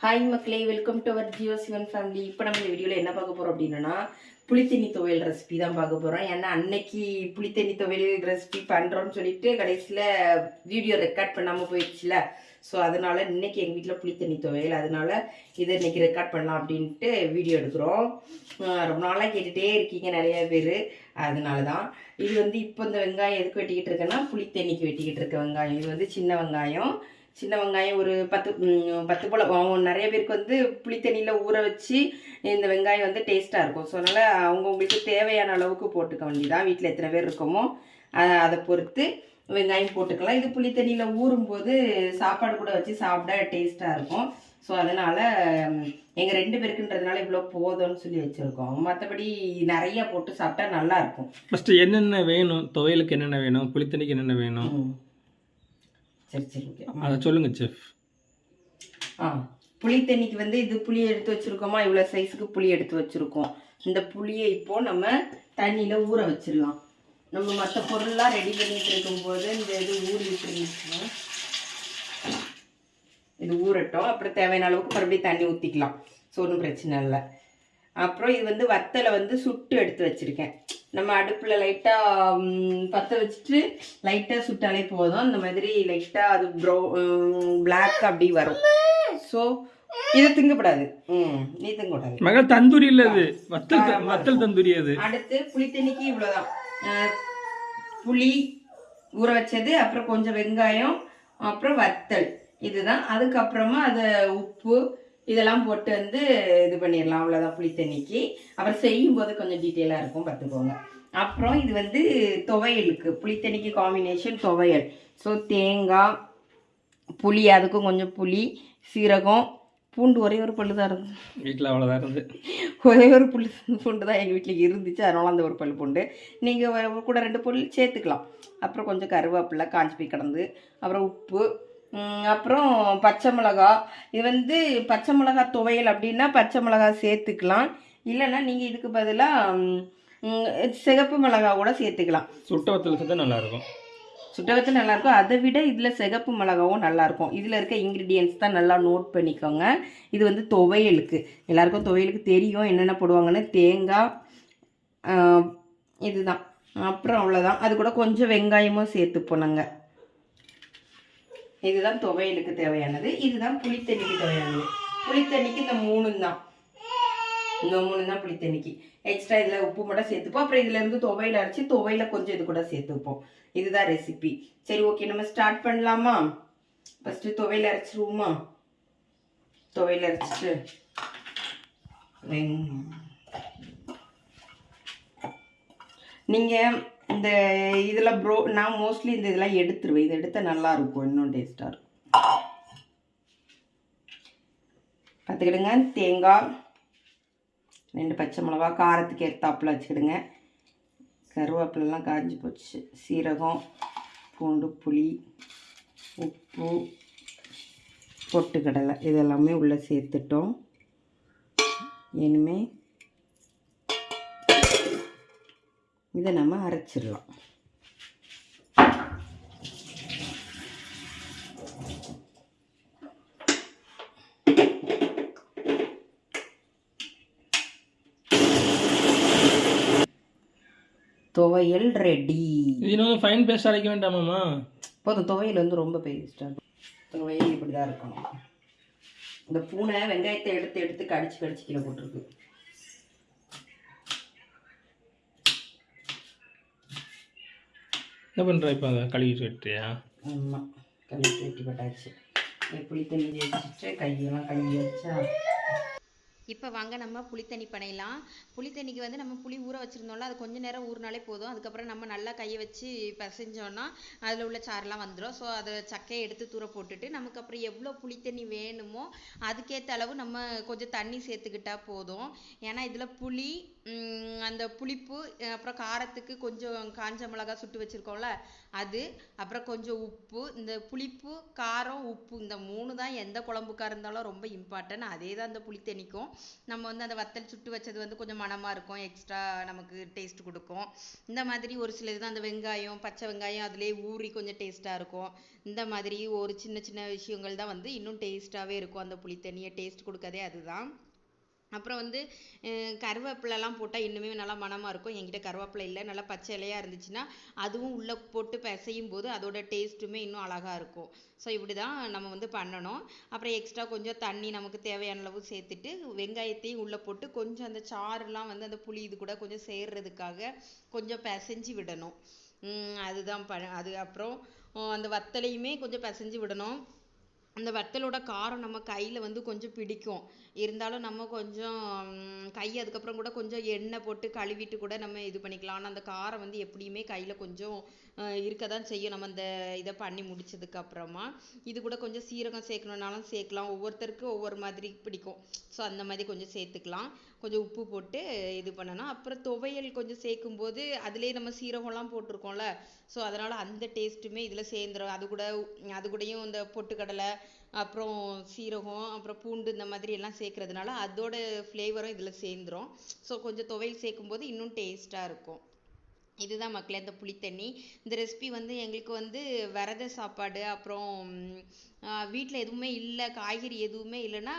Hi மக்களே. Welcome to our Jio Sivan family இப்போ நம்ம இந்த வீடியோவில் என்ன பார்க்க போகிறோம் அப்படின்னா புளித்தண்ணி துவையல் ரெசிபி தான் பார்க்க போகிறோம் ஏன்னா அன்னைக்கு புளித்தண்ணி துவையல் ரெசிபி பண்ணுறோம்னு சொல்லிட்டு கடைசியில் வீடியோ ரெக்கார்ட் பண்ணாமல் போயிடுச்சுல. ஸோ அதனால இன்றைக்கி எங்கள் வீட்டில் புளித்தண்ணி துவையல். அதனால் இதை இன்றைக்கி ரெக்கார்ட் பண்ணலாம் அப்படின்ட்டு வீடியோ எடுக்கிறோம். ரொம்ப நாளாக கேட்டுகிட்டே இருக்கீங்க நிறைய பேர். அதனால தான் இது வந்து இப்போ இந்த வெங்காயம் எதுக்கு வெட்டிக்கிட்டு இருக்கேன்னா புளித்தண்ணிக்கு வெட்டிக்கிட்டு இருக்க வெங்காயம். இது வந்து சின்ன வெங்காயம். சின்ன வெங்காயம் ஒரு பத்து பத்து போல். நிறைய பேருக்கு வந்து புளித்தண்ணியில் ஊற வச்சு இந்த வெங்காயம் வந்து டேஸ்ட்டாக இருக்கும். ஸோ அதனால் அவங்கவுங்களுக்கு தேவையான அளவுக்கு போட்டுக்க வேண்டியதான் வீட்டில் எத்தனை பேர் இருக்கோமோ அதை பொறுத்து வெங்காயம் போட்டுக்கலாம். இது புளித்தண்ணியில் ஊறும்போது சாப்பாடு கூட வச்சு சாப்பிட டேஸ்ட்டாக இருக்கும். ஸோ அதனால் எங்கள் ரெண்டு பேருக்குன்றதுனால இவ்வளோ போதும்னு சொல்லி வச்சுருக்கோம். மற்றபடி நிறைய போட்டு சாப்பிட்டா நல்லா இருக்கும். ஃபஸ்ட்டு என்னென்ன வேணும்? துவையலுக்கு என்னென்ன வேணும்? புளித்தண்ணிக்கு என்னென்ன வேணும். சரி சரி அதை சொல்லுங்க செஃப். ஆ புளி தண்ணிக்கு வந்து இது புளி எடுத்து வச்சிருக்கோமா? இவ்வளோ சைஸுக்கு புளி எடுத்து வச்சிருக்கோம். இந்த புளியை இப்போ நம்ம தண்ணியில் ஊற வச்சிடலாம். நம்ம மற்ற பொருள்லாம் ரெடி பண்ணிட்டு இருக்கும்போது இந்த இது ஊறிட்டு இருந்துச்சுன்னா இது ஊறட்டும். அப்புறம் தேவையான அளவுக்கு மறுபடியும் தண்ணி ஊற்றிக்கலாம் ஸோ ஒன்றும் பிரச்சனை இல்லை. அப்புறம் இது வந்து வத்தலை வந்து சுட்டு எடுத்து வச்சுருக்கேன். நம்ம அடுப்பில் லைட்டாக பற்ற வச்சுட்டு லைட்டாக சுட்டாலே போதும். அந்த மாதிரி லைட்டாக அது ப்ரௌ பிளாக் அப்படி வரும். ஸோ இது திங்கப்படாது ம் நீ திங்கக்கூடாது. மகள் தந்தூரி இல்ல அது. வத்தல் வத்தல் தந்தூரி அது. அடுத்து புளி தண்ணிக்கு இவ்வளோதான் புளி ஊற வச்சது அப்புறம் கொஞ்சம் வெங்காயம் அப்புறம் வத்தல். இதுதான். அதுக்கப்புறமா அதை உப்பு இதெல்லாம் போட்டு வந்து இது பண்ணிடலாம் அவ்வளோதான் புளி தண்ணிக்கு. அப்புறம் செய்யும் போது கொஞ்சம் டீட்டெயிலாக இருக்கும் பார்த்துக்கோங்க. அப்புறம் இது வந்து துவையலுக்கு புளித்தண்ணிக்கு காம்பினேஷன் துவையல். ஸோ தேங்காய் புளி அதுக்கும் கொஞ்சம் புளி சீரகம் பூண்டு ஒரே ஒரு பல்லு தான் இருக்கும் வீட்டில் அவ்வளோதான் இருந்து ஒரே ஒரு புல் பூண்டு தான் எங்கள் வீட்டில் இருந்துச்சு அதனால அந்த ஒரு பல் பூண்டு. நீங்கள் கூட ரெண்டு பொருள் சேர்த்துக்கலாம். அப்புறம் கொஞ்சம் கருவேப்பிலை காஞ்சி போய் கிடந்து அப்புறம் உப்பு அப்புறம் பச்சை மிளகா. இது வந்து பச்சை மிளகா துவையல் அப்படின்னா பச்சை மிளகா சேர்த்துக்கலாம். இல்லைன்னா நீங்கள் இதுக்கு பதிலாக சிகப்பு மிளகா கூட சேர்த்துக்கலாம். சுட்ட வத்தல் சேர்த்தா நல்லா இருக்கும் சுட்டவத்தில் நல்லாயிருக்கும். அதை விட இதில் சிகப்பு மிளகாவும் நல்லாயிருக்கும். இதில் இருக்க இன்க்ரீடியன்ஸ் தான் நல்லா நோட் பண்ணிக்கோங்க. இது வந்து துவையலுக்கு. எல்லாருக்கும் துவையலுக்கு தெரியும் என்னென்ன போடுவாங்கன்னு. தேங்காய் இதுதான். அப்புறம் அவ்வளோதான் அது கூட கொஞ்சம் வெங்காயமும் சேர்த்துப்போம் நாங்கள் இதுதான் துவையலுக்கு தேவையானது இதுதான் புளித்தண்ணிக்கு தேவையானது. புளித்தண்ணிக்கு இந்த மூணு தான். இந்த மூணு தான் புளித்தண்ணிக்கு. எக்ஸ்ட்ரா இதில் உப்பு மட்டும் சேர்த்துப்போம். அப்புறம் இதுலேருந்து துவையில் துவையில அரைச்சி துவையில் கொஞ்சம் இது கூட சேர்த்துப்போம். இதுதான் ரெசிபி சரி ஓகே நம்ம ஸ்டார்ட் பண்ணலாமா? ஃபஸ்ட்டு துவையில் அரைச்சிருவோமா? துவையில் அரைச்சிட்டு வெங்- இந்த இதில் ப்ரோ நான் மோஸ்ட்லி இந்த இதெல்லாம் எடுத்துருவேன். இது எடுத்தால் நல்லாயிருக்கும். இன்னும் டேஸ்ட்டாக இருக்கும். பார்த்துக்கிடுங்க. தேங்காய் ரெண்டு பச்சை மிளகா காரத்துக்கு ஏற்றாப்புல வச்சுக்கிடுங்க. கருவேப்பிலெல்லாம் காஞ்சி போச்சு. சீரகம் பூண்டு புளி உப்பு பொட்டுக்கடலை. இதெல்லாமே உள்ளே சேர்த்துட்டோம். இனிமேல் இதை நம்ம அரைச்சிடலாம். துவையல் ரெடி இன்னும் ஃபைன் பேஸ்ட் அரைக்க வேண்டாமாம்மா போதும் துவையல் வந்து ரொம்ப பேஸ்டாக இருக்கும் துவையல் இப்படி தான் இருக்கணும். இந்த பூனை வெங்காயத்தை எடுத்து எடுத்து கடிச்சு கடிச்சு கீழே போட்டிருக்கு. என்ன பண்ணுற இப்போ அதை கழுவிட்டு வெட்டுறியா ஆமாம் கழுவி வெட்டி பட்டாச்சு. புளி தண்ணி வச்சுட்டு கையெல்லாம் கழுவி வச்சா. இப்போ வாங்க நம்ம புளித்தண்ணி பண்ணிடலாம் புளித்தண்ணிக்கு வந்து நம்ம புளி ஊற வச்சுருந்தோம்ல அது கொஞ்ச நேரம் ஊறினாலே போதும். அதுக்கப்புறம் நம்ம நல்லா கையை வச்சு பிசைஞ்சோன்னா அதில் உள்ள சாரெல்லாம் வந்துடும் ஸோ அதை சக்கையை எடுத்து தூர போட்டுட்டு நமக்கு அப்புறம் எவ்வளோ புளித்தண்ணி வேணுமோ அதுக்கேற்ற அளவு நம்ம கொஞ்சம் தண்ணி சேர்த்துக்கிட்டா போதும். ஏன்னா இதில் புளி அந்த புளிப்பு அப்புறம் காரத்துக்கு கொஞ்சம் காஞ்ச மிளகாய் சுட்டு வச்சுருக்கோம்ல அது அப்புறம் கொஞ்சம் உப்பு இந்த புளிப்பு காரம் உப்பு இந்த மூணு தான் எந்த குழம்புக்கா இருந்தாலும் ரொம்ப இம்பார்ட்டன்ட் அதே தான் இந்த புளித்தண்ணிக்கும் நம்ம வந்து அந்த வத்தல் சுட்டு வச்சது வந்து கொஞ்சம் மணமாக இருக்கும் எக்ஸ்ட்ரா நமக்கு டேஸ்ட் கொடுக்கும். இந்த மாதிரி ஒரு சில இது அந்த வெங்காயம் பச்சை வெங்காயம் அதிலே ஊறி கொஞ்சம் டேஸ்ட்டாக இருக்கும். இந்த மாதிரி ஒரு சின்ன சின்ன விஷயங்கள் தான் வந்து இன்னும் டேஸ்ட்டாகவே இருக்கும் அந்த புளித்தண்ணியை டேஸ்ட் கொடுக்கதே அதுதான். அப்புறம் வந்து அஹ் கருவேப்பிலைலாம் போட்டால் இன்னுமே நல்லா மணமாக இருக்கும். என்கிட்ட கருவேப்பிலை இல்லை. நல்லா பச்சை இலையாக இருந்துச்சுன்னா அதுவும் உள்ளே போட்டு பிசையும் போது அதோட டேஸ்ட்டுமே இன்னும் அழகாக இருக்கும். ஸோ இப்படி தான் நம்ம வந்து பண்ணணும். அப்புறம் எக்ஸ்ட்ரா கொஞ்சம் தண்ணி நமக்கு தேவையான அளவு சேர்த்துட்டு வெங்காயத்தையும் உள்ளே போட்டு கொஞ்சம் அந்த சாறுலாம் வந்து அந்த புளி இது கூட கொஞ்சம் சேர்றதுக்காக கொஞ்சம் பிசைஞ்சு விடணும். அதுதான் ப அது அப்புறம் அந்த வத்தலையுமே கொஞ்சம் பிசைஞ்சு விடணும். அந்த வத்தலோட காரம் நம்ம கையில் வந்து கொஞ்சம் பிடிக்கும். இருந்தாலும் நம்ம கொஞ்சம் கை அதுக்கப்புறம் கூட கொஞ்சம் எண்ணெய் போட்டு கழுவிட்டு கூட நம்ம இது பண்ணிக்கலாம். ஆனால் அந்த காரம் வந்து எப்படியுமே கையில் கொஞ்சம் இருக்க தான் செய்யும். நம்ம அந்த இதை பண்ணி முடிச்சதுக்கப்புறமா இது கூட கொஞ்சம் சீரகம் சேர்க்கணுன்னாலும் சேர்க்கலாம். ஒவ்வொருத்தருக்கு ஒவ்வொரு மாதிரி பிடிக்கும். ஸோ அந்த மாதிரி கொஞ்சம் சேர்த்துக்கலாம். கொஞ்சம் உப்பு போட்டு இது பண்ணணும். அப்புறம் துவையல் கொஞ்சம் சேர்க்கும்போது அதுலேயே நம்ம சீரகம்லாம் போட்டிருக்கோம்ல. ஸோ அதனால் அந்த டேஸ்ட்டுமே இதில் சேர்ந்துரும். அது கூட அது கூடயும் இந்த பொட்டுக்கடலை அப்புறம் சீரகம் அப்புறம் பூண்டு இந்த மாதிரி எல்லாம் சேர்க்கறதுனால அதோட ஃப்ளேவரும் இதில் சேர்ந்துரும். ஸோ கொஞ்சம் துவையல் சேர்க்கும்போது இன்னும் டேஸ்ட்டாக இருக்கும். இதுதான் மக்களே இந்த புளித்தண்ணி. இந்த ரெசிபி வந்து எங்களுக்கு வந்து விரத சாப்பாடு அப்புறம் வீட்டில் எதுவுமே இல்லை காய்கறி எதுவுமே இல்லைன்னா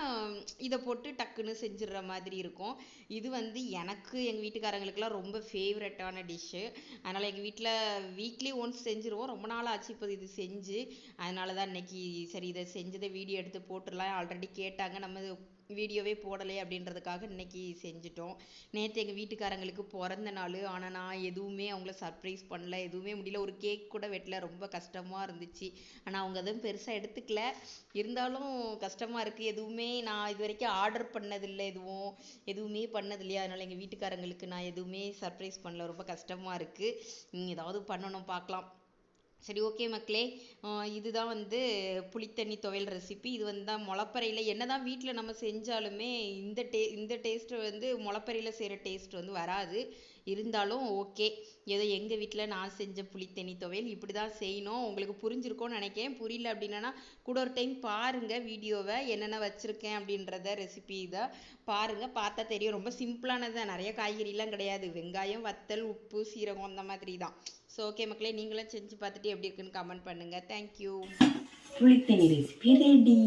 இதை போட்டு டக்குன்னு செஞ்சிடுற மாதிரி இருக்கும். இது வந்து எனக்கு எங்கள் வீட்டுக்காரங்களுக்குலாம் ரொம்ப ஃபேவரட்டான டிஷ்ஷு அதனால் எங்கள் வீட்டில் வீக்லி ஒன்ஸ் செஞ்சுருவோம். ரொம்ப நாள் ஆச்சு இப்போ இது செஞ்சு. அதனால தான் இன்னைக்கு சரி இதை செஞ்சதை வீடியோ எடுத்து போட்டுடலாம். ஆல்ரெடி கேட்டாங்க நம்ம வீடியோவே போடலை அப்படின்றதுக்காக இன்னைக்கு செஞ்சுட்டோம். நேற்று எங்கள் வீட்டுக்காரங்களுக்கு பிறந்த நாள். ஆனால் நான் எதுவுமே அவங்கள சர்ப்ரைஸ் பண்ணல. எதுவுமே முடியல. ஒரு கேக் கூட வெட்டல. ரொம்ப கஷ்டமாக இருந்துச்சு. ஆனால் அவங்க அதுவும் பெருசாக எடுத்துக்கல. இருந்தாலும் கஷ்டமாக இருக்குது எதுவுமே நான் இது வரைக்கும் ஆர்டர் பண்ணதில்லை. எதுவும் எதுவுமே பண்ணதில்லையா. அதனால் எங்கள் வீட்டுக்காரங்களுக்கு நான் எதுவுமே சர்ப்ரைஸ் பண்ணல. ரொம்ப கஷ்டமாக இருக்குது நீங்கள் ஏதாவது பண்ணணும் பார்க்கலாம். சரி ஓகே மக்களே. இதுதான் வந்து புளித்தண்ணி துவையல் ரெசிபி இது வந்து தான் முளப்பறையில என்னதான் வீட்டில் நம்ம செஞ்சாலுமே இந்த டே இந்த டேஸ்ட்டு வந்து முளப்பறையில் செய்கிற டேஸ்ட் வந்து வராது. இருந்தாலும் ஓகே ஏதோ எங்கள் வீட்டில் நான் செஞ்ச புளித்தண்ணி துவையல் இப்படி தான் செய்யணும். உங்களுக்கு புரிஞ்சிருக்கும்னு நினைக்கிறேன். புரியல அப்படின்னா கூட ஒரு டைம் பாருங்கள் வீடியோவை. என்னென்ன வச்சுருக்கேன் அப்படின்றத ரெசிபி இதை பாருங்கள் பார்த்தா தெரியும். ரொம்ப சிம்பிளானது தான். நிறைய காய்கறிலாம் கிடையாது. வெங்காயம் வத்தல் உப்பு சீரகம் அந்த மாதிரி தான் ஸோ ஓகே மக்களே நீங்களும் செஞ்சு பார்த்துட்டு எப்படி இருக்குன்னு கமெண்ட் பண்ணுங்க. Thank you புளித்தண்ணி recipe ready